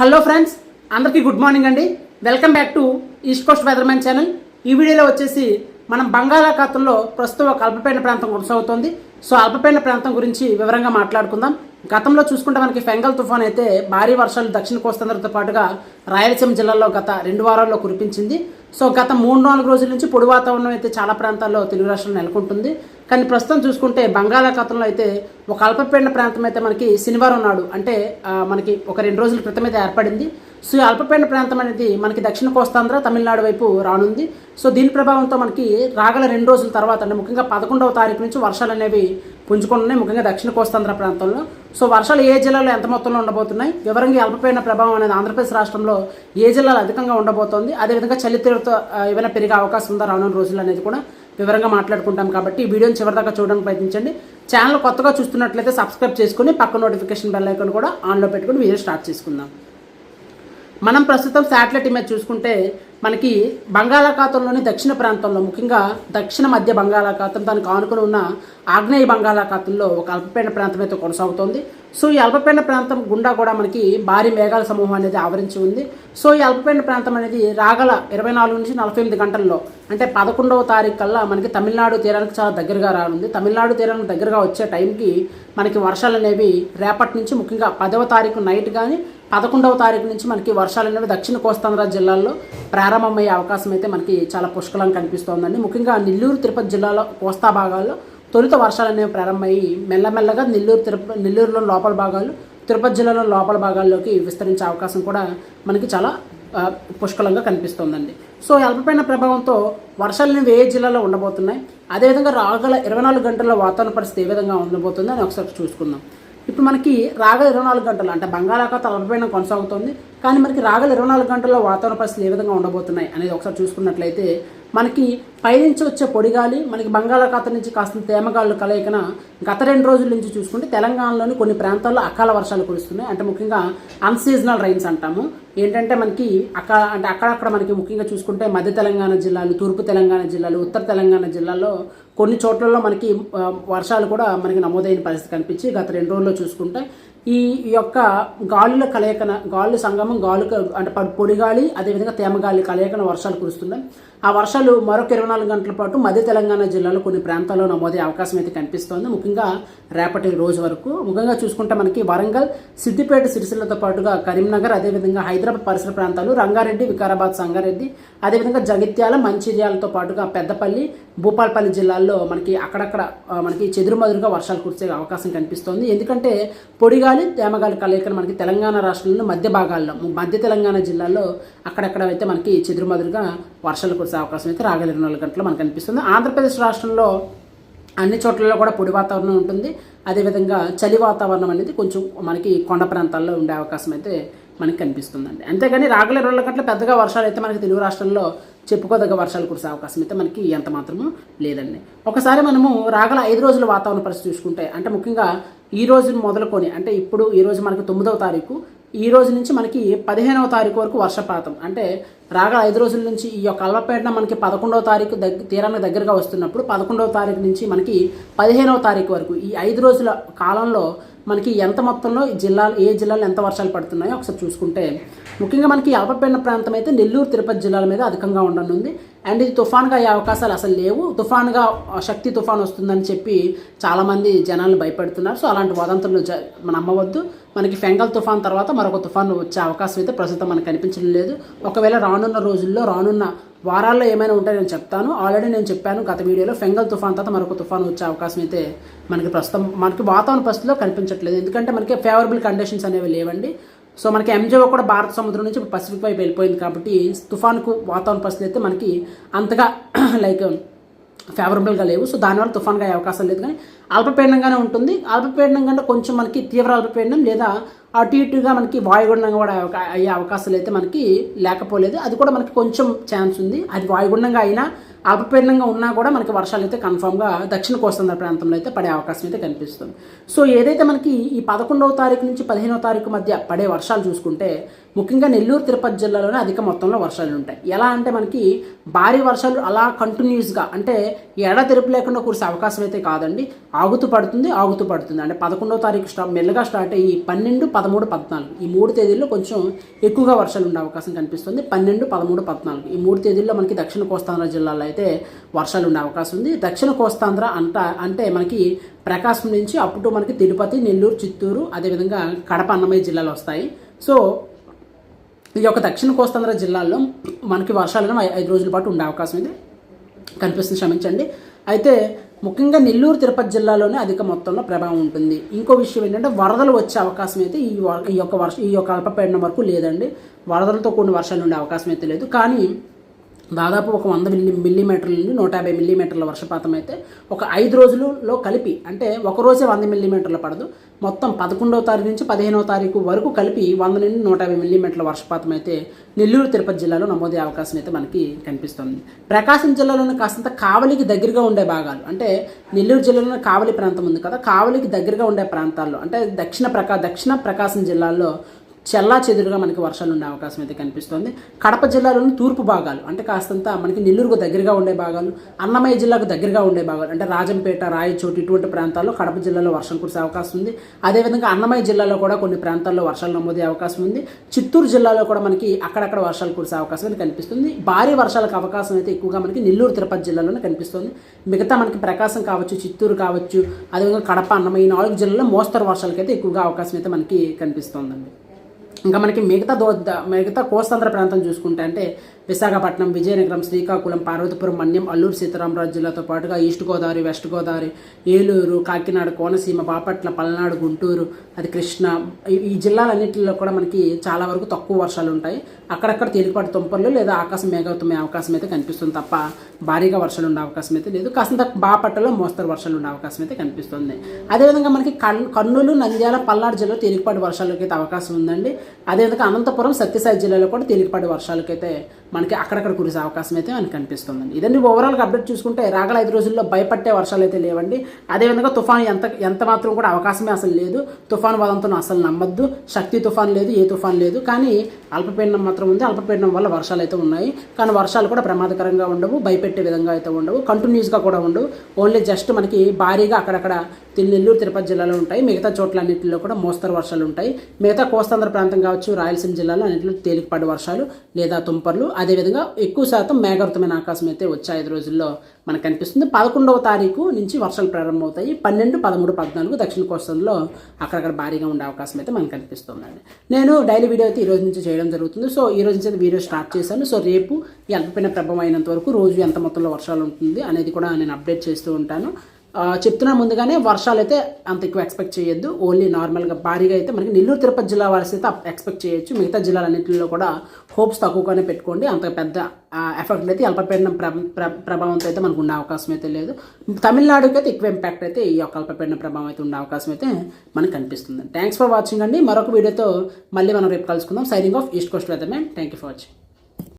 Hello friends అందరికీ good morning అండి. Welcome back to East Coast Weatherman channel. ఈ వీడియోలో వచ్చేసి మనం బంగాళాఖాతంలో ప్రస్తుతం ఒక అల్పపీడన ప్రాంతం కొనసాగుతోంది. సో అల్పపీడన ప్రాంతం గురించి వివరంగా మాట్లాడుకుందాం. గతంలో చూసుకుంటే మనకి ఫెంగల్ తుఫాన్ అయితే భారీ వర్షాలు దక్షిణ కోస్తాంధ్రతో పాటుగా రాయలసీమ జిల్లాలో గత రెండు వారాల్లో కురిపించింది. సో గత మూడు నాలుగు రోజుల నుంచి పొడి వాతావరణం అయితే చాలా ప్రాంతాల్లో తెలుగు రాష్ట్రాలు నెలకొంటుంది. కానీ ప్రస్తుతం చూసుకుంటే బంగాళాఖాతంలో అయితే ఒక అల్పపీడన ప్రాంతం అయితే మనకి శనివారం నాడు అంటే మనకి ఒక రెండు రోజుల క్రితం అయితే ఏర్పడింది. సో ఈ అల్పపీడన ప్రాంతం అనేది మనకి దక్షిణ కోస్తాంధ్ర తమిళనాడు వైపు రానుంది. సో దీని ప్రభావంతో మనకి రాగల రెండు రోజుల తర్వాత అంటే ముఖ్యంగా పదకొండవ తారీఖు నుంచి వర్షాలు అనేవి పుంజుకుంటున్నాయి ముఖ్యంగా దక్షిణ కోస్తాంధ్ర ప్రాంతంలో. సో వర్షాలు ఏ జిల్లాలో ఎంత మొత్తంలో ఉండబోతున్నాయి? వివరంగా అల్పపీడన ప్రభావం అనేది ఆంధ్రప్రదేశ్ రాష్ట్రంలో ఏ జిల్లాలో అధికంగా ఉండబోతోంది? అదేవిధంగా చలి తీవ్రత ఏమైనా పెరిగే అవకాశం ఉందా రానున్న రోజులు అనేది కూడా వివరంగా మాట్లాడుకుంటాం కాబట్టి ఈ వీడియోని చివరిదాకా చూడడానికి ప్రయత్నించండి. ఛానల్ కొత్తగా చూస్తున్నట్లయితే సబ్స్క్రైబ్ చేసుకుని పక్క నోటిఫికేషన్ బెల్ ఐకాన్ కూడా ఆన్లో పెట్టుకుని వీడియో స్టార్ట్ చేసుకుందాం. మనం ప్రస్తుతం శాటిలైట్ ఇమేజ్ చూసుకుంటే మనకి బంగాళాఖాతంలోని దక్షిణ ప్రాంతంలో ముఖ్యంగా దక్షిణ మధ్య బంగాళాఖాతం దానికి ఆనుకుని ఉన్న ఆగ్నేయ బంగాళాఖాతంలో ఒక అల్పపీడన ప్రాంతం అయితే కొనసాగుతోంది. సో ఈ అల్పపీడన ప్రాంతం గుండా కూడా మనకి భారీ మేఘాల సమూహం అనేది ఆవరించి ఉంది. సో ఈ అల్పపీడన ప్రాంతం అనేది రాగల ఇరవై నాలుగు నుంచి నలభై ఎనిమిది గంటల్లో అంటే పదకొండవ తారీఖు కల్లా మనకి తమిళనాడు తీరానికి చాలా దగ్గరగా రానుంది. తమిళనాడు తీరానికి దగ్గరగా వచ్చే టైంకి మనకి వర్షాలు అనేవి రేపటి నుంచి ముఖ్యంగా పదవ తారీఖు నైట్ కానీ పదకొండవ తారీఖు నుంచి మనకి వర్షాలు అనేవి దక్షిణ కోస్తాంధ్ర జిల్లాల్లో ప్రారంభమయ్యే అవకాశం అయితే మనకి చాలా పుష్కలంగా కనిపిస్తోందండి. ముఖ్యంగా నెల్లూరు తిరుపతి జిల్లాలో కోస్తా భాగాల్లో తొలుత వర్షాలు అనేవి ప్రారంభమయ్యి మెల్లమెల్లగా నెల్లూరు తిరుపతి నెల్లూరులో లోపల భాగాలు తిరుపతి జిల్లాలో లోపల భాగాల్లోకి విస్తరించే అవకాశం కూడా మనకి చాలా పుష్కలంగా కనిపిస్తోందండి. సో అల్పపైన ప్రభావంతో వర్షాలు అనేవి ఏ జిల్లాలో ఉండబోతున్నాయి? అదేవిధంగా రాగల ఇరవై నాలుగు గంటల్లో వాతావరణ పరిస్థితి ఏ విధంగా ఉండబోతుందో అని ఒకసారి చూసుకుందాం. ఇప్పుడు మనకి రాగా ఇరవై నాలుగు గంటలు అంటే బంగాళాఖాతం అల్పపీడనం కొనసాగుతుంది. కానీ మనకి రాగల ఇరవై నాలుగు గంటల్లో వాతావరణ పరిస్థితులు ఏ విధంగా ఉండబోతున్నాయి అనేది ఒకసారి చూసుకున్నట్లయితే మనకి పైనుంచి వచ్చే పొడిగాలి మనకి బంగాళాఖాతం నుంచి కాస్త తేమగాళ్ళు కలయికన గత రెండు రోజుల నుంచి చూసుకుంటే తెలంగాణలోని కొన్ని ప్రాంతాల్లో అకాల వర్షాలు కురుస్తున్నాయి. అంటే ముఖ్యంగా అన్సీజనల్ రైన్స్ అంటాము. ఏంటంటే మనకి అక్కడ అంటే అక్కడక్కడ మనకి ముఖ్యంగా చూసుకుంటే మధ్య తెలంగాణ జిల్లాలు తూర్పు తెలంగాణ జిల్లాలు ఉత్తర తెలంగాణ జిల్లాల్లో కొన్ని చోట్లలో మనకి వర్షాలు కూడా మనకి నమోదైన పరిస్థితి కనిపించి గత రెండు రోజుల్లో చూసుకుంటే ఈ యొక్క గాలుల కలయికన గాలుల సంగమం గాలు అంటే ప- పొడిగాలి అదేవిధంగా తేమగాలి కలయికన వర్షాలు కురుస్తున్నాయి. ఆ వర్షాలు మరొక ఇరవై నాలుగు గంటల పాటు మధ్య తెలంగాణ జిల్లాలో కొన్ని ప్రాంతాల్లో నమోదయ్యే అవకాశం అయితే కనిపిస్తోంది. ముఖ్యంగా రేపటి రోజు వరకు ముఖ్యంగా చూసుకుంటే మనకి వరంగల్ సిద్దిపేట సిరిసిల్లతో పాటుగా కరీంనగర్ అదేవిధంగా హైదరాబాద్ పరిసర ప్రాంతాలు రంగారెడ్డి వికారాబాద్ సంగారెడ్డి అదేవిధంగా జగిత్యాల మంచిర్యాలతో పాటుగా పెద్దపల్లి భూపాలపల్లి జిల్లాల్లో మనకి అక్కడక్కడ మనకి చెదురుమదురుగా వర్షాలు కురిసే అవకాశం కనిపిస్తోంది. ఎందుకంటే పొడిగాలి తేమగాలి కలయికలు మనకి తెలంగాణ రాష్ట్రంలో మధ్య భాగాల్లో మధ్య తెలంగాణ జిల్లాలో అక్కడక్కడ అయితే మనకి చెదురుమదురుగా వర్షాలు కురిసే అవకాశం అయితే రాగల ఇరవై నాలుగు గంటలు మనకు కనిపిస్తుంది ఆంధ్రప్రదేశ్ రాష్ట్రంలో అన్ని చోట్లలో కూడా పొడి వాతావరణం ఉంటుంది. అదేవిధంగా చలి వాతావరణం అనేది కొంచెం మనకి కొండ ప్రాంతాల్లో ఉండే అవకాశం అయితే మనకి కనిపిస్తుందండి. అంతేగాని రాగల ఇరవై నాలుగు గంటల పెద్దగా వర్షాలు అయితే మనకి తెలుగు రాష్ట్రాల్లో చెప్పుకోదగ్గ వర్షాలు కురిసే అవకాశం అయితే మనకి ఎంత మాత్రము లేదండి. ఒకసారి మనము రాగల ఐదు రోజుల వాతావరణ పరిస్థితి చూసుకుంటే అంటే ముఖ్యంగా ఈ రోజు మొదలుకొని అంటే ఇప్పుడు ఈ రోజు మనకి తొమ్మిదవ తారీఖు ఈ రోజు నుంచి మనకి పదిహేనవ తారీఖు వరకు వర్షపాతం. అంటే రాగా ఐదు రోజుల నుంచి ఈ యొక్క అల్పపీడనం మనకి పదకొండవ తారీఖు దగ్గర తీరానికి దగ్గరగా వస్తున్నప్పుడు పదకొండవ తారీఖు నుంచి మనకి పదిహేనవ తారీఖు వరకు ఈ ఐదు రోజుల కాలంలో మనకి ఎంత మొత్తంలో ఈ జిల్లాలు ఏ జిల్లాలో ఎంత వర్షాలు పడుతున్నాయో ఒకసారి చూసుకుంటే ముఖ్యంగా మనకి అల్పపీడన ప్రాంతం అయితే నెల్లూరు తిరుపతి జిల్లాల మీద అధికంగా ఉండనుంది. అండ్ ఇది తుఫాన్గా అయ్యే అవకాశాలు అసలు లేవు. తుఫాన్గా శక్తి తుఫాన్ వస్తుందని చెప్పి చాలామంది జనాలు భయపెడుతున్నారు. సో అలాంటి వదంతులు జ నమ్మవద్దు మనకి ఫెంగల్ తుఫాన్ తర్వాత మరొక తుఫాన్ వచ్చే అవకాశం అయితే ప్రస్తుతం మనకు కనిపించడం లేదు. ఒకవేళ రానున్న రోజుల్లో రానున్న వారాల్లో ఏమైనా ఉంటే నేను చెప్తాను. ఆల్రెడీ నేను చెప్పాను గత వీడియోలో ఫెంగల్ తుఫాన్ తర్వాత మరొక తుఫాన్ వచ్చే అవకాశం అయితే మనకి ప్రస్తుతం మనకి వాతావరణ పరిస్థితిలో కనిపించట్లేదు. ఎందుకంటే మనకి ఫేవరబుల్ కండిషన్స్ అనేవి లేవండి. సో మనకి ఎంజో కూడా భారత సముద్రం నుంచి పసిఫిక్ వైపు వెళ్ళిపోయింది కాబట్టి తుఫాన్కు వాతావరణ పరిస్థితులు అయితే మనకి అంతగా లైక్ ఫేవరబుల్గా లేవు. సో దానివల్ల తుఫాన్గా అయ్యే అవకాశం లేదు. కానీ అల్పపీడనంగానే ఉంటుంది. అల్పపీడనం కంటే కొంచెం మనకి తీవ్ర అల్పపీడనం లేదా అటు ఇటుగా మనకి వాయుగుండంగా కూడా అయ్యే అవకాశాలు అయితే మనకి లేకపోలేదు. అది కూడా మనకి కొంచెం ఛాన్స్ ఉంది. అది వాయుగుండంగా అయినా అల్పపీడనంగా ఉన్నా కూడా మనకి వర్షాలు అయితే కన్ఫామ్గా దక్షిణ కోస్తాంధ్ర ప్రాంతంలో అయితే పడే అవకాశం అయితే కనిపిస్తుంది. సో ఏదైతే మనకి ఈ పదకొండవ తారీఖు నుంచి పదిహేనవ తారీఖు మధ్య పడే వర్షాలు చూసుకుంటే ముఖ్యంగా నెల్లూరు తిరుపతి జిల్లాలోనే అధిక మొత్తంలో వర్షాలు ఉంటాయి. ఎలా అంటే మనకి భారీ వర్షాలు అలా కంటిన్యూస్గా అంటే ఎడ తెరుపు లేకుండా కురిసే అవకాశం అయితే కాదండి. ఆగుతూ పడుతుంది ఆగుతూ పడుతుంది. అంటే పదకొండవ తారీఖు స్టా మెల్లగా స్టార్ట్ అయ్యి పన్నెండు పదమూడు పద్నాలుగు ఈ మూడు తేదీల్లో కొంచెం ఎక్కువగా వర్షాలు ఉండే అవకాశం కనిపిస్తుంది. పన్నెండు పదమూడు పద్నాలుగు ఈ మూడు తేదీల్లో మనకి దక్షిణ కోస్తాంధ్ర జిల్లాలో అయితే వర్షాలు ఉండే అవకాశం ఉంది. దక్షిణ కోస్తాంధ్ర అంట అంటే మనకి ప్రకాశం నుంచి అప్పుడు మనకి తిరుపతి నెల్లూరు చిత్తూరు అదేవిధంగా కడప అన్నమయ్య జిల్లాలు వస్తాయి. సో ఈ యొక్క దక్షిణ కోస్తాంధ్ర జిల్లాల్లో మనకి వర్షాలు ఐదు రోజుల పాటు ఉండే అవకాశం ఇది కనిపిస్తుంది క్షమించండి. అయితే ముఖ్యంగా నెల్లూరు తిరుపతి జిల్లాలోనే అధిక మొత్తంలో ప్రభావం ఉంటుంది. ఇంకో విషయం ఏంటంటే వరదలు వచ్చే అవకాశం అయితే ఈ వ- ఈ యొక్క వర్ష ఈ యొక్క అల్పపీడనం వరకు లేదండి. వరదలతో కూడిన వర్షాలు ఉండే అవకాశం అయితే లేదు. కానీ దాదాపు ఒక వంద మిల్లీ మిల్లీమీటర్ల నుండి నూట యాభై మిల్లీమీటర్ల వర్షపాతం అయితే ఒక ఐదు రోజులలో కలిపి అంటే ఒక రోజే వంద మిల్లీమీటర్లు పడదు. మొత్తం పదకొండవ తారీఖు నుంచి పదిహేనవ తారీఖు వరకు కలిపి వంద నుండి నూట యాభై మిల్లీమీటర్ల వర్షపాతం అయితే నెల్లూరు తిరుపతి జిల్లాలో నమోదే అవకాశం అయితే మనకి కనిపిస్తుంది. ప్రకాశం జిల్లాలోని కాస్తంత కావలికి దగ్గరగా ఉండే భాగాలు అంటే నెల్లూరు జిల్లాలోని కావలి ప్రాంతం ఉంది కదా కావలికి దగ్గరగా ఉండే ప్రాంతాల్లో అంటే దక్షిణ ప్రకా దక్షిణ ప్రకాశం జిల్లాల్లో చెల్లా చెదురుగా మనకి వర్షాలు ఉండే అవకాశం అయితే కనిపిస్తుంది. కడప జిల్లాలోని తూర్పు భాగాలు అంటే కాస్తంత మనకి నెల్లూరుకు దగ్గరగా ఉండే భాగాలు అన్నమయ్య జిల్లాకు దగ్గరగా ఉండే భాగాలు అంటే రాజంపేట రాయచోటి ఇటువంటి ప్రాంతాల్లో కడప జిల్లాలో వర్షం కురిసే అవకాశం ఉంది. అదేవిధంగా అన్నమయ్య జిల్లాలో కూడా కొన్ని ప్రాంతాల్లో వర్షాలు నమోదే అవకాశం ఉంది. చిత్తూరు జిల్లాలో కూడా మనకి అక్కడక్కడ వర్షాలు కురిసే అవకాశం అయితే కనిపిస్తుంది. భారీ వర్షాలకు అవకాశం అయితే ఎక్కువగా మనకి నెల్లూరు తిరుపతి జిల్లాలోనే కనిపిస్తుంది. మిగతా మనకి ప్రకాశం కావచ్చు చిత్తూరు కావచ్చు అదేవిధంగా కడప అన్నమయ్య నాలుగు జిల్లాల్లో మోస్తరు వర్షాలకైతే ఎక్కువగా అవకాశం అయితే మనకి కనిపిస్తుందండి. ఇంకా మనకి మిగతా దో మిగతా కోస్తాంధ్ర ప్రాంతం చూసుకుంటే అంటే విశాఖపట్నం విజయనగరం శ్రీకాకుళం పార్వతీపురం మన్యం అల్లూరు సీతారామరాజు జిల్లాతో పాటుగా ఈస్ట్ గోదావరి వెస్ట్ గోదావరి ఏలూరు కాకినాడ కోనసీమ బాపట్ల పల్నాడు గుంటూరు అది కృష్ణ ఈ- జిల్లాలన్నింటిలో కూడా మనకి చాలా వరకు తక్కువ వర్షాలు ఉంటాయి. అక్కడక్కడ తేలికపాటి తుంపర్లు లేదా ఆకాశం మేఘావుతమే అవకాశం అయితే కనిపిస్తుంది తప్ప భారీగా వర్షాలు ఉండే అవకాశం అయితే లేదు. కాస్తంత బాపట్టలో మోస్తరు వర్షాలు ఉండే అవకాశం అయితే కనిపిస్తుంది. అదేవిధంగా మనకి కర్నూలు నంద్యాల పల్నాడు జిల్లాలో తేలికపాటి వర్షాలకైతే అవకాశం ఉందండి. అదేవిధంగా అనంతపురం సత్యసాయి జిల్లాలో కూడా తేలికపాటి వర్షాలకైతే మనకి అక్కడక్కడ కురిసే అవకాశం అయితే మనకి కనిపిస్తుందండి. ఇదండి ఓవరాల్గా అప్డేట్ చూసుకుంటే రాగల ఐదు రోజుల్లో భయపట్టే వర్షాలు అయితే లేవండి. అదేవిధంగా తుఫాను ఎంత ఎంత మాత్రం కూడా అవకాశమే అసలు లేదు. తుఫాను వాదంతో అసలు నమ్మద్దు. శక్తి తుఫాన్ లేదు ఏ తుఫాన్ లేదు. కానీ అల్పపీడనం మాత్రం ఉంది. అల్పపీడనం వల్ల వర్షాలు అయితే ఉన్నాయి. కానీ వర్షాలు కూడా ప్రమాదకరంగా ఉండవు భయపెట్టే విధంగా అయితే ఉండవు. కంటిన్యూస్గా కూడా ఉండవు. ఓన్లీ జస్ట్ మనకి భారీగా అక్కడక్కడ నెల్లూరు తిరుపతి జిల్లాలో ఉంటాయి. మిగతా చోట్లన్నింటిలో కూడా మోస్తరు వర్షాలు ఉంటాయి. మిగతా కోస్తాంధ్ర ప్రాంతం కావచ్చు రాయలసీమ జిల్లాలో అన్నింటిలో తేలికపాటి వర్షాలు లేదా తుంపర్లు. అదేవిధంగా ఎక్కువ శాతం మేఘవృతమైన ఆకాశం అయితే వచ్చే ఐదు రోజుల్లో మనకు కనిపిస్తుంది. పదకొండవ తారీఖు నుంచి వర్షాలు ప్రారంభమవుతాయి. పన్నెండు పదమూడు పద్నాలుగు దక్షిణ కోస్తంలో అక్కడక్కడ భారీగా ఉండే అవకాశం అయితే మనకు కనిపిస్తుందండి. నేను డైలీ వీడియో అయితే ఈ రోజు నుంచి చేయడం జరుగుతుంది. సో ఈ రోజు నుంచి వీడియో స్టార్ట్ చేశాను. సో రేపు ఈ అల్పపీడన ప్రభావం అయినంత వరకు రోజు ఎంత మొత్తంలో వర్షాలు ఉంటుంది అనేది కూడా నేను అప్డేట్ చేస్తూ ఉంటాను. చెప్తున్నా ముందుగానే వర్షాలు అయితే అంత ఎక్కువ ఎక్స్పెక్ట్ చేయొద్దు. ఓన్లీ నార్మల్గా భారీగా అయితే మనకి నెల్లూరు తిరుపతి జిల్లా వారి అయితే ఎక్స్పెక్ట్ చేయొచ్చు. మిగతా జిల్లాలన్నింటిలో కూడా హోప్స్ తక్కువగానే పెట్టుకోండి. అంత పెద్ద ఎఫెక్ట్ అయితే అల్పపీడనం ప్ర ప్రభావంతో అయితే మనకు ఉండే అవకాశం అయితే లేదు. తమిళనాడుకి అయితే ఎక్కువ ఇంపాక్ట్ అయితే ఈ యొక్క అల్పపీడన ప్రభావం అయితే ఉండే అవకాశం అయితే మనకు కనిపిస్తుంది. థ్యాంక్స్ ఫర్ వాచింగ్ అండి. మరొక వీడియోతో మళ్ళీ మనం రేపు కలుసుకుందాం. Signing off East Coast Weatherman thank you for watching